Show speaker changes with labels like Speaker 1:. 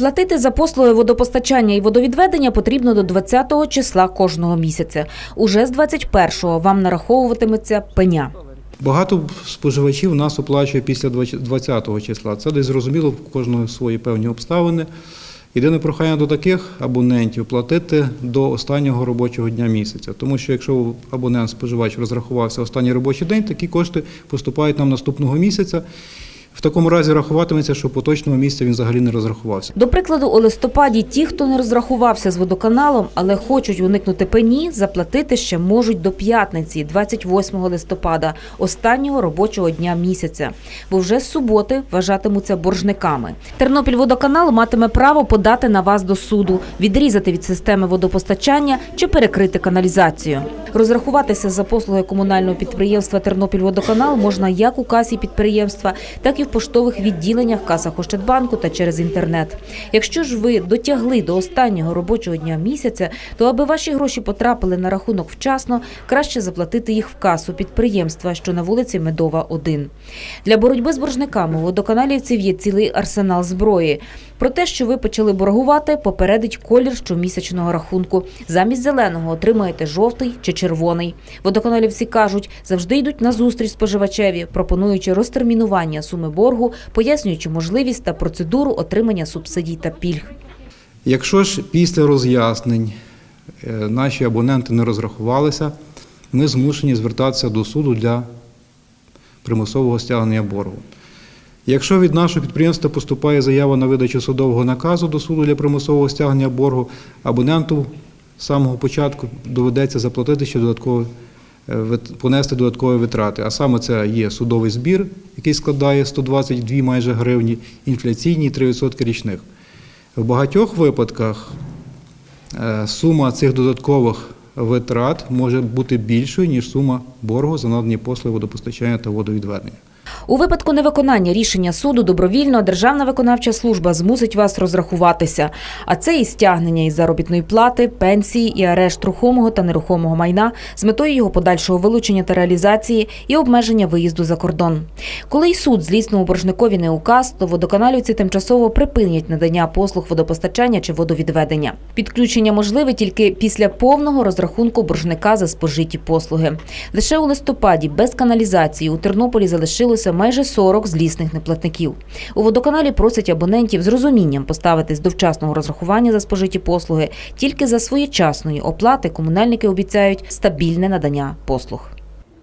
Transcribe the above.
Speaker 1: Платити за послуги водопостачання і водовідведення потрібно до 20-го числа кожного місяця. Уже з 21-го вам нараховуватиметься пеня.
Speaker 2: Багато споживачів нас оплачує після 20-го числа. Це десь зрозуміло, в кожного свої певні обставини. Єдине прохання до таких абонентів платити до останнього робочого дня місяця. Тому що якщо абонент споживач розрахувався останній робочий день, такі кошти поступають нам наступного місяця. В такому разі рахуватиметься, що поточного місяця він взагалі не розрахувався.
Speaker 1: До прикладу, у листопаді ті, хто не розрахувався з водоканалом, але хочуть уникнути пені, заплатити ще можуть до п'ятниці, 28 листопада, останнього робочого дня місяця. Бо вже з суботи вважатимуться боржниками. Тернопільводоканал матиме право подати на вас до суду, відрізати від системи водопостачання чи перекрити каналізацію. Розрахуватися за послуги комунального підприємства Тернопільводоканал можна як у касі підприємства, так і в поштових відділеннях, касах Ощадбанку та через інтернет. Якщо ж ви дотягли до останнього робочого дня місяця, то аби ваші гроші потрапили на рахунок вчасно, краще заплатити їх в касу підприємства, що на вулиці Медова, 1. Для боротьби з боржниками у водоканалівців є цілий арсенал зброї. Про те, що ви почали боргувати, попередить колір щомісячного рахунку. Замість зеленого отримаєте жовтий чи червоний. Водоканалівці кажуть, завжди йдуть на зустріч споживачеві, пропонуючи розтермінування суми боргу, пояснюючи можливість та процедуру отримання субсидій та пільг.
Speaker 2: Якщо ж після роз'яснень е, наші абоненти не розрахувалися, ми змушені звертатися до суду для примусового стягнення боргу. Якщо від нашого підприємства поступає заява на видачу судового наказу до суду для примусового стягнення боргу, абоненту з самого початку доведеться заплатити ще додаткові, понести додаткові витрати. А саме це є судовий збір, який складає 122 майже гривні, інфляційні 3% річних. В багатьох випадках е, сума цих додаткових витрат може бути більшою, ніж сума боргу за надані послуги водопостачання та водовідведення.
Speaker 1: У випадку невиконання рішення суду добровільно Державна виконавча служба змусить вас розрахуватися. А це і стягнення із заробітної плати, пенсії, і арешт рухомого та нерухомого майна з метою його подальшого вилучення та реалізації і обмеження виїзду за кордон. Коли й суд злісному боржникові не указ, то водоканалівці тимчасово припинять надання послуг водопостачання чи водовідведення. Підключення можливе тільки після повного розрахунку боржника за спожиті послуги. Лише у листопаді без каналізації у Тернополі залишилося майже 40 злісних неплатників. У водоканалі просять абонентів з розумінням поставитись до вчасного розрахування за спожиті послуги. Тільки за своєчасної оплати комунальники обіцяють стабільне надання послуг.